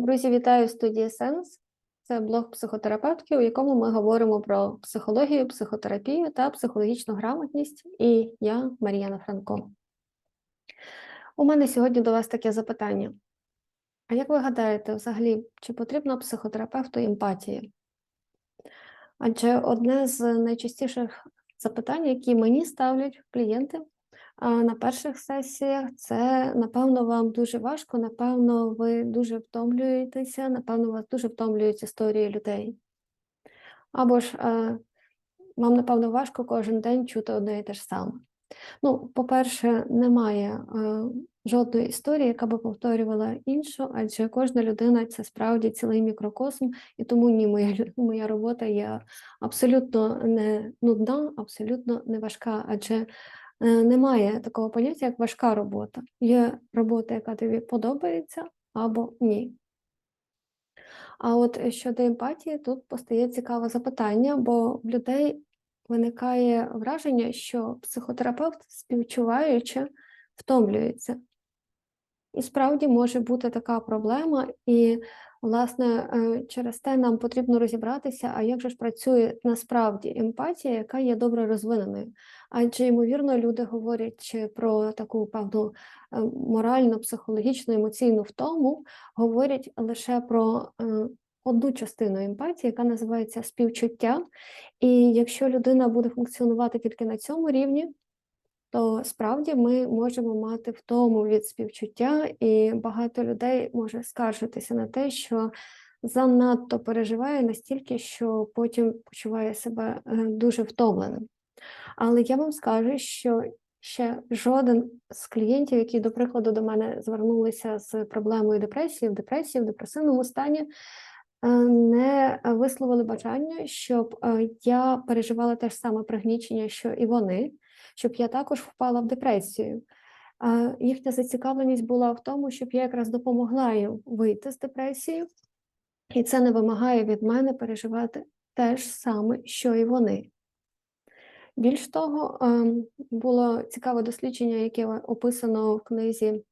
Друзі, вітаю студії Сенс. Це блог психотерапевтки, у якому ми говоримо про психологію, психотерапію та психологічну грамотність. І я, Мар'яна Франко. У мене сьогодні до вас таке запитання. А як ви гадаєте, взагалі, чи потрібна психотерапевту емпатія? Адже одне з найчастіших запитань, які мені ставлять клієнти на перших сесіях, це напевно вам дуже важко, напевно, ви дуже втомлюєтеся, напевно, вас дуже втомлюють історії людей. Або ж е, вам, напевно, важко кожен день чути одне і те ж саме. Ну, по-перше, немає е, жодної історії, яка би повторювала іншу, адже кожна людина це справді цілий мікрокосм, і тому ні, моя, моя робота є абсолютно не нудна, абсолютно не важка, адже немає такого поняття, як важка робота. Є робота, яка тобі подобається, або ні. А от щодо емпатії, тут постає цікаве запитання, бо в людей виникає враження, що психотерапевт, співчуваючи, втомлюється. І справді може бути така проблема, і, власне, е, через те нам потрібно розібратися, а як же ж працює насправді емпатія, яка є добре розвиненою. Адже, ймовірно, люди говорячи про таку певну е, моральну, психологічну, емоційну втому, говорять лише про е, одну частину емпатії, яка називається співчуття. І якщо людина буде функціонувати тільки на цьому рівні, то справді ми можемо мати втому від співчуття, і багато людей може скаржитися на те, що занадто переживає настільки, що потім почуває себе е, дуже втомленим. Але я вам скажу, що ще жоден з клієнтів, які, до прикладу, до мене звернулися з проблемою депресії, в депресії, в депресивному стані, е, не висловили бажання, щоб е, я переживала те ж саме пригнічення, що і вони, щоб я також впала в депресію. А Їхня зацікавленість була в тому, щоб я якраз допомогла їм вийти з депресії, і це не вимагає від мене переживати те ж саме, що і вони. Більш того, було цікаве дослідження, яке описано в книзі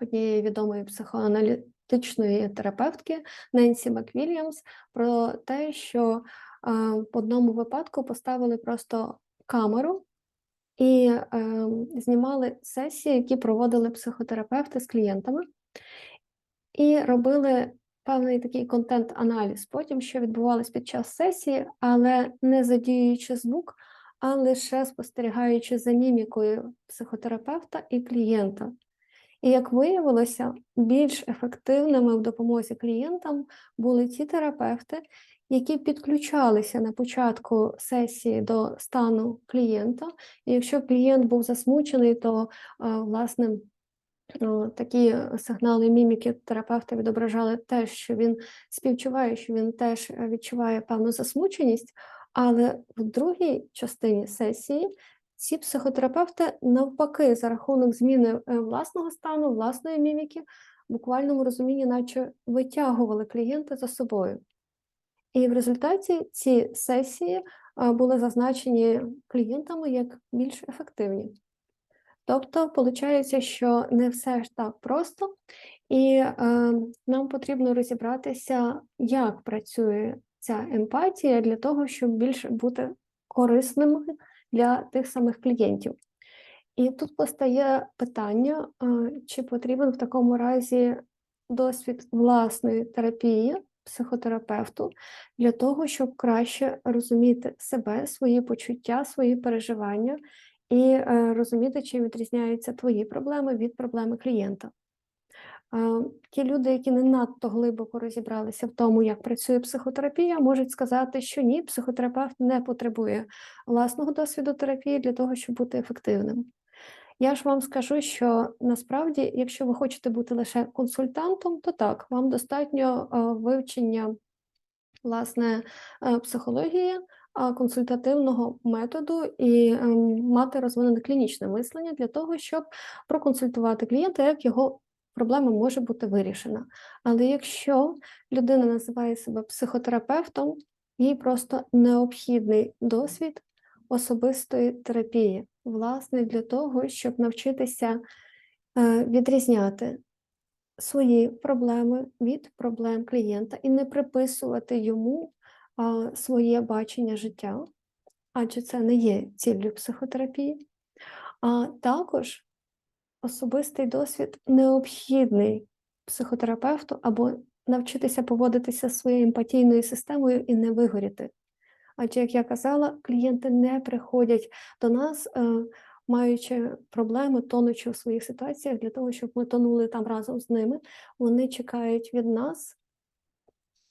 однієї відомої психоаналітичної терапевтки Ненсі Маквільямс про те, що в одному випадку поставили просто камеру і е, знімали сесії, які проводили психотерапевти з клієнтами, і робили певний такий контент-аналіз потім, що відбувалось під час сесії, але не задіюючи звук, а лише спостерігаючи за мімікою психотерапевта і клієнта. І як виявилося, більш ефективними в допомозі клієнтам були ті терапевти, які підключалися на початку сесії до стану клієнта. І якщо клієнт був засмучений, то власне такі сигнали міміки терапевта відображали те, що він співчуває, що він теж е, відчуває певну засмученість. Але в другій частині сесії ці психотерапевти навпаки за рахунок зміни е, власного стану, власної міміки, в буквальному розумінні, наче витягували клієнта за собою. І в результаті ці сесії були зазначені клієнтами як більш ефективні. Тобто, виходить, що не все ж так просто, і е, нам потрібно розібратися, як працює ця емпатія для того, щоб більше бути корисними для тих самих клієнтів. І тут постає питання, е, чи потрібен в такому разі досвід власної терапії психотерапевту для того, щоб краще розуміти себе, свої почуття, свої переживання і е, розуміти, чим відрізняються твої проблеми від проблеми клієнта. Е, Ті люди, які не надто глибоко розібралися в тому, як працює психотерапія, можуть сказати, що ні, психотерапевт не потребує власного досвіду терапії для того, щоб бути ефективним. Я ж вам скажу, що насправді, якщо ви хочете бути лише консультантом, то так, вам достатньо е, вивчення власне е, психології, консультативного методу і мати розвинене клінічне мислення для того, щоб проконсультувати клієнта, як його проблема може бути вирішена. Але якщо людина називає себе психотерапевтом, їй просто необхідний досвід особистої терапії, власне, для того, щоб навчитися е, відрізняти свої проблеми від проблем клієнта і не приписувати йому своє бачення життя, адже це не є ціллю психотерапії, а також особистий досвід необхідний психотерапевту або навчитися поводитися своєю емпатійною системою і не вигоріти. Адже, як я казала, клієнти не приходять до нас, е, маючи проблеми, тонучи у своїх ситуаціях, для того, щоб ми тонули там разом з ними. Вони чекають від нас,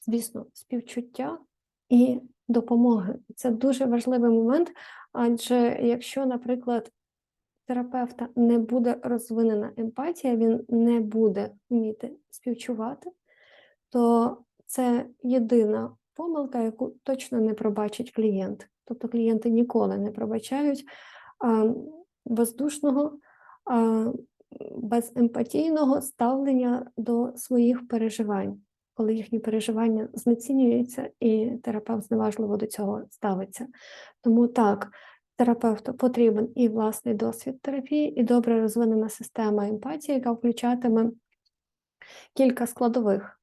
звісно, співчуття і допомоги. Це дуже важливий момент, адже якщо, наприклад, терапевта не буде розвинена емпатія, він не буде вміти співчувати, то це єдина помилка, яку точно не пробачить клієнт. Тобто клієнти ніколи не пробачають бездушного, беземпатійного ставлення до своїх переживань, коли їхні переживання знецінюються, і терапевт зневажливо до цього ставиться. Тому так, терапевту потрібен і власний досвід терапії, і добре розвинена система емпатії, яка включатиме кілька складових.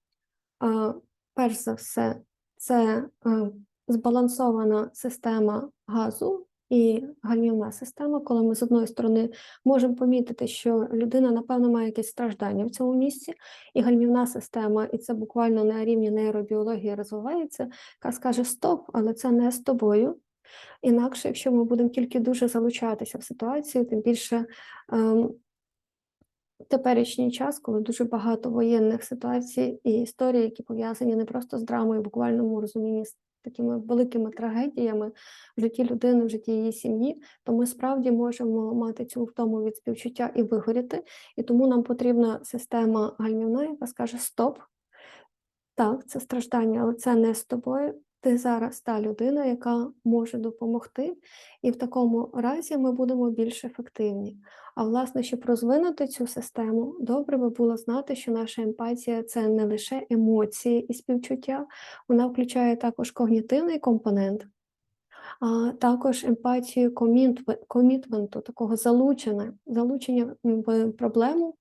Перш за все, це е, збалансована система газу і гальмівна система, коли ми з одної сторони можемо помітити, що людина, напевно, має якесь страждання в цьому місці, і гальмівна система, і це буквально на рівні нейробіології розвивається, яка скаже Стоп, але це не з тобою. Інакше, якщо ми будемо тільки дуже залучатися в ситуацію, тим більше ем, теперішній час, коли дуже багато воєнних ситуацій і історій, які пов'язані не просто з драмою, в буквальному розумінні з такими великими трагедіями в житті людини, в житті її сім'ї, то ми справді можемо мати цю втому від співчуття і вигоріти. І тому нам потрібна система гальмівна, яка скаже Стоп. Так, це страждання, але це не з тобою. Ти зараз та людина, яка може допомогти, і в такому разі ми будемо більш ефективні. А власне, щоб розвинути цю систему, добре би було знати, що наша емпатія це не лише емоції і співчуття, вона включає також когнітивний компонент, а також емпатію комітменту, такого залучення, залучення в проблему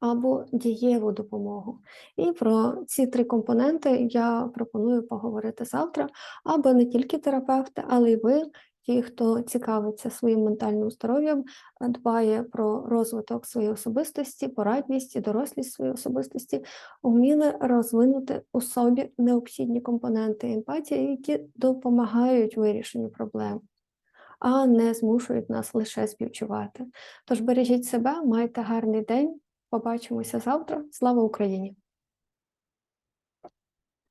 або дієву допомогу. І про ці три компоненти я пропоную поговорити завтра, аби не тільки терапевти, але й ви, ті, хто цікавиться своїм ментальним здоров'ям, дбає про розвиток своєї особистості, порадність і дорослість своєї особистості, вміли розвинути у собі необхідні компоненти емпатії, які допомагають вирішенню проблем. А не змушують нас лише співчувати. Тож бережіть себе, майте гарний день. Побачимося завтра. Слава Україні!